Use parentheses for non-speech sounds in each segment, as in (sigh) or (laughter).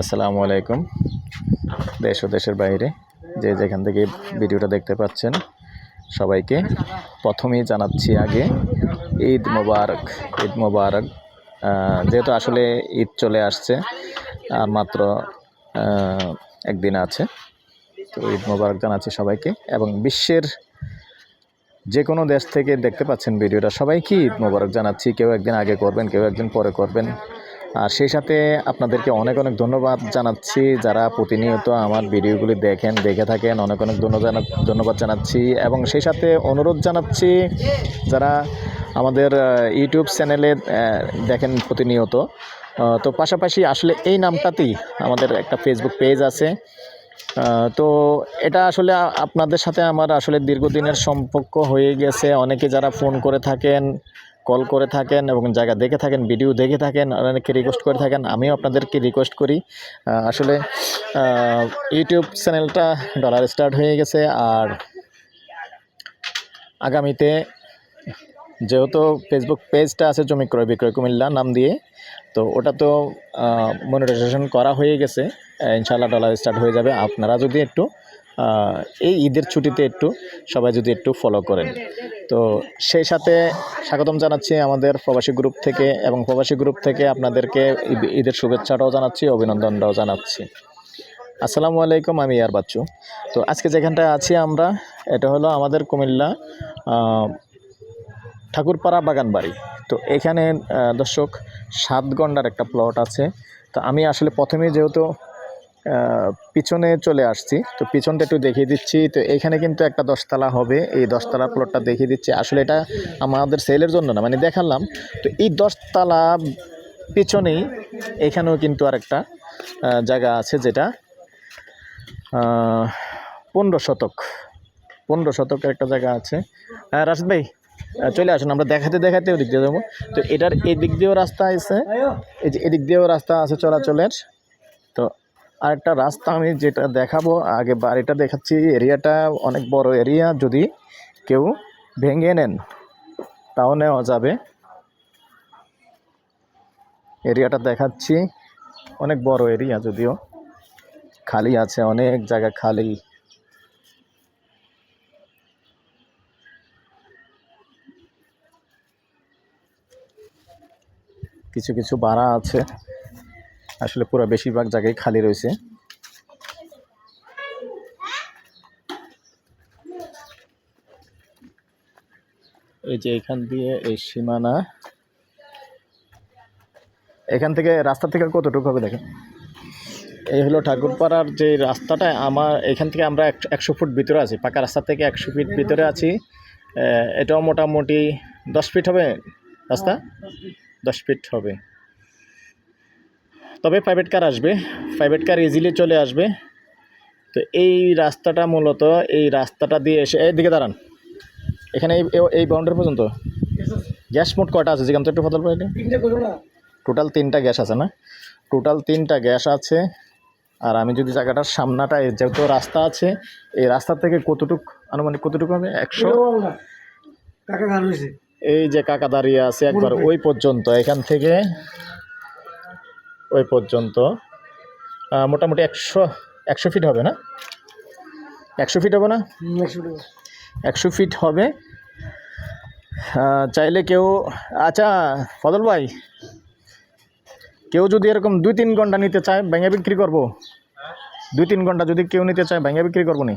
আসসালামু আলাইকুম। দেশ ও দেশের বাইরে যে যেখান থেকে ভিডিওটা দেখতে পাচ্ছেন সবাইকে প্রথমেই জানাচ্ছি আগে ঈদ মোবারক ঈদ মোবারক যেহেতু আসলে ঈদ চলে আসছে আর মাত্র একদিন আছে তো ঈদ মোবারক জানাচ্ছি সবাইকে এবং বিশ্বের যে কোনো দেশ থেকে দেখতে পাচ্ছেন ভিডিওটা। সবাইকে ঈদ মোবারক জানাচ্ছি, কেউ একদিন আগে করবেন, কেউ একদিন পরে করবেন। আর সেই সাথে আপনাদেরকে অনেক অনেক ধন্যবাদ জানাচ্ছি। যারা প্রতিনিয়ত আমার ভিডিওগুলি দেখেন, দেখে থাকেন, অনেক অনেক ধন্যবাদ জানাচ্ছি। এবং সেই সাথে অনুরোধ জানাচ্ছি, যারা আমাদের ইউটিউব চ্যানেলে দেখেন প্রতিনিয়ত। তো পাশাপাশি আসলে এই নামটাতেই আমাদের একটা ফেসবুক পেজ আছে। তো এটা আসলে আপনাদের সাথে আমার আসলে দীর্ঘদিনের সম্পর্ক হয়ে গেছে। অনেকে যারা ফোন করে থাকেন কল করে থাকেন এবং জায়গা দেখে থাকেন ভিডিও দেখে থাকেন, অনেকে রিকোয়েস্ট করে থাকেন, আমিও আপনাদেরকে রিকোয়েস্ট করি। আসলে ইউটিউব চ্যানেলটা ডলার স্টার্ট হয়ে গেছে আর আগামীতে যেহেতু ফেসবুক পেজটা আছে জমি ক্রয়, বিক্রয় কুমিল্লা নাম দিয়ে, তো ওটা তো মনিটাইজেশন করা হয়ে গেছে। ইনশাল্লাহ ডলার স্টার্ট হয়ে যাবে। আপনারা যদি একটু এই ঈদের ছুটিতে একটু, সবাই যদি একটু ফলো করেন। তো সেই সাথে স্বাগতম জানাচ্ছি আমাদের প্রবাসী গ্রুপ থেকে এবং প্রবাসী গ্রুপ থেকে আপনাদেরকে ঈদ- ঈদের শুভেচ্ছাটাও জানাচ্ছি, অভিনন্দনটাও জানাচ্ছি। আসসালামু আলাইকুম, আমি ইয়ার বাচ্চু। তো আজকে যেখানটায় আছি আমরা, এটা হলো আমাদের কুমিল্লা ঠাকুরপাড়া বাগান বাড়ি তো এখানে দর্শক, সাত গন্ডার একটা প্লট আছে। তো আমি আসলে প্রথমে যেহেতু পিছনে চলে আসছি, তো পিছনটা একটু দেখিয়ে দিচ্ছি। তো এখানে কিন্তু একটা দশতলা হবে। এই দশতলা প্লটটা দেখিয়ে দিচ্ছি। আসলে এটা আমাদের সেলের জন্য না মানে দেখালাম। তো এই দশতলা পিছনেই এখানেও কিন্তু আরেকটা জায়গা আছে যেটা পনেরো শতক। পনেরো শতকের একটা জায়গা আছে। রাশিদ ভাই চলে আসুন, আমরা দেখাতে দেখাতে ওদিক দিয়ে যাব। তো এটার এদিক দিয়েও রাস্তা আছে। এই যে এদিক দিয়েও রাস্তা আছে চলাচলের। তো আরেকটা রাস্তা আমি যেটা দেখাবো, আগে বাড়িটা দেখাচ্ছি। এরিয়াটা অনেক বড় এরিয়া, যদি কেউ ভেঙে নেন, তাও নেওয়া যাবে। এরিয়াটা দেখাচ্ছি। অনেক বড় এরিয়া যদিও। খালি আছে, অনেক জায়গা খালি। কিছু কিছু বাড়া আছে। আসলে পুরো বেশিরভাগ জায়গায় খালি রয়েছে। এই যে এখান দিয়ে এই সীমানা। এখান থেকে রাস্তা থেকে কতটুকু হবে দেখেন? এই হলো ঠাকুরপাড়ার যে রাস্তাটা, আমার এখান থেকে আমরা এক- একশো ফুট ভিতরে আছি, পাকা রাস্তা থেকে একশো ফিট ভিতরে আছি। এটাও মোটামুটি দশ ফিট হবে রাস্তা? দশ ফিট হবে। তবে প্রাইভেট কার আসবে। প্রাইভেট কার ইজিলি চলে আসবে। তো এই রাস্তাটা মূলত এই রাস্তাটা দিয়ে এসে এইদিকে দাঁড়ান। এখানে এই এই- বাউন্ডারি পর্যন্ত? গ্যাস মোট কটা আছে? যেখান থেকে একটু ফদল পাইলে। টোটাল তিনটা গ্যাস আছে না? টোটাল তিনটা গ্যাস আছে। আর আমি যদি জায়গাটার সামনাটা যেহেতু রাস্তা আছে এই রাস্তা থেকে কতটুক আনুমানিক কতটুকু হবে? একশো কাকা গান হয়েছে। এই যে কাকা দাঁড়িয়ে আছে একবার ওই পর্যন্ত এখান থেকে ওই পর্যন্ত। মোটামুটি একশো একশো ফিট হবে না? একশো ফিট হবে না? একশো ফিট হবে। চাইলে কেউ আচ্ছা ফদল ভাই কেউ যদি এরকম দুই তিন ঘণ্টা নিতে চায় ভেঙে বিক্রি করব? দুই তিন ঘণ্টা যদি কেউ নিতে চায় ভেঙে বিক্রি করব নি?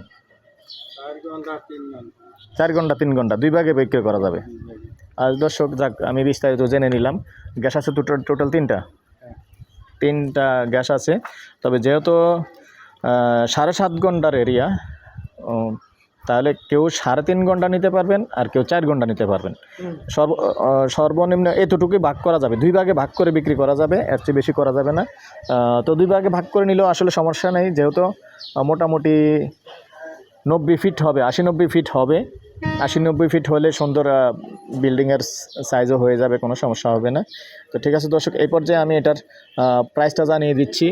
চার ঘণ্টা, তিন ঘণ্টা, দুই ভাগে বিক্রি করা যাবে। আর দর্শক, যাক, আমি বিস্তারিত জেনে নিলাম। গ্যাস আছে টোটাল টোটাল তিনটা? তিনটা গ্যাস আছে। তবে যেহেতু সাড়ে সাত ঘণ্টার এরিয়া তাহলে কেউ সাড়ে তিন ঘণ্টা নিতে পারবেন আর কেউ চার ঘণ্টা নিতে পারবেন। সর্ব সর্বনিম্ন এতটুকুই ভাগ করা যাবে। দুই ভাগে ভাগ করে বিক্রি করা যাবে, এর চেয়ে বেশি করা যাবে না। তো দুই ভাগে ভাগ করে নিলেও আসলে সমস্যা নেই। যেহেতু মোটামুটি নব্বই ফিট হবে, আশি নব্বই ফিট হবে। আশি নব্বই ফিট হলে সুন্দর বিল্ডিংয়ের সাইজও হয়ে যাবে, কোনো সমস্যা হবে না। তো ঠিক আছে দর্শক, এই পর্যায়ে আমি এটার প্রাইসটা জানিয়ে দিচ্ছি।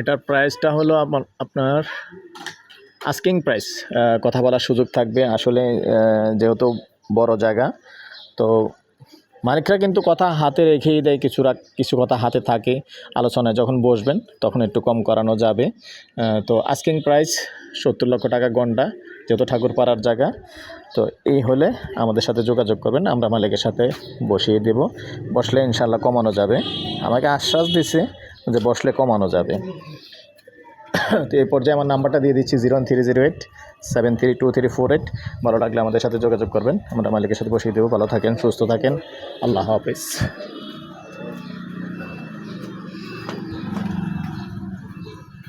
এটার প্রাইসটা হলো আপনার আস্কিং প্রাইস কথা বলার সুযোগ থাকবে। আসলে যেহেতু বড় জায়গা, তো মালিকরা কিন্তু কথা হাতে রেখেই দেয়, কিছুরা, কিছু কথা হাতে থাকে আলোচনায়। যখন বসবেন, তখন একটু কম করানো যাবে। তো আস্কিং প্রাইস সত্তর লক্ষ টাকা গন্ডা, যেহেতু ঠাকুরপাড়ার জায়গা, তো এই হলে আমাদের সাথে যোগাযোগ করবেন, আমরা মালিকের সাথে বসিয়ে দেব। বসলে ইনশাল্লাহ কমানো যাবে। আমাকে আশ্বাস দিছে যে বসলে কমানো যাবে। (coughs) তো এই পর্যায়ে আমার নাম্বারটা দিয়ে দিচ্ছি zero three zero eight seven three two three four eight ভালো লাগলে আমাদের সাথে যোগাযোগ করবেন। আমরা মালিকের সাথে বসিয়ে দেবো। ভালো থাকেন, সুস্থ থাকেন। আল্লাহ হাফিজ।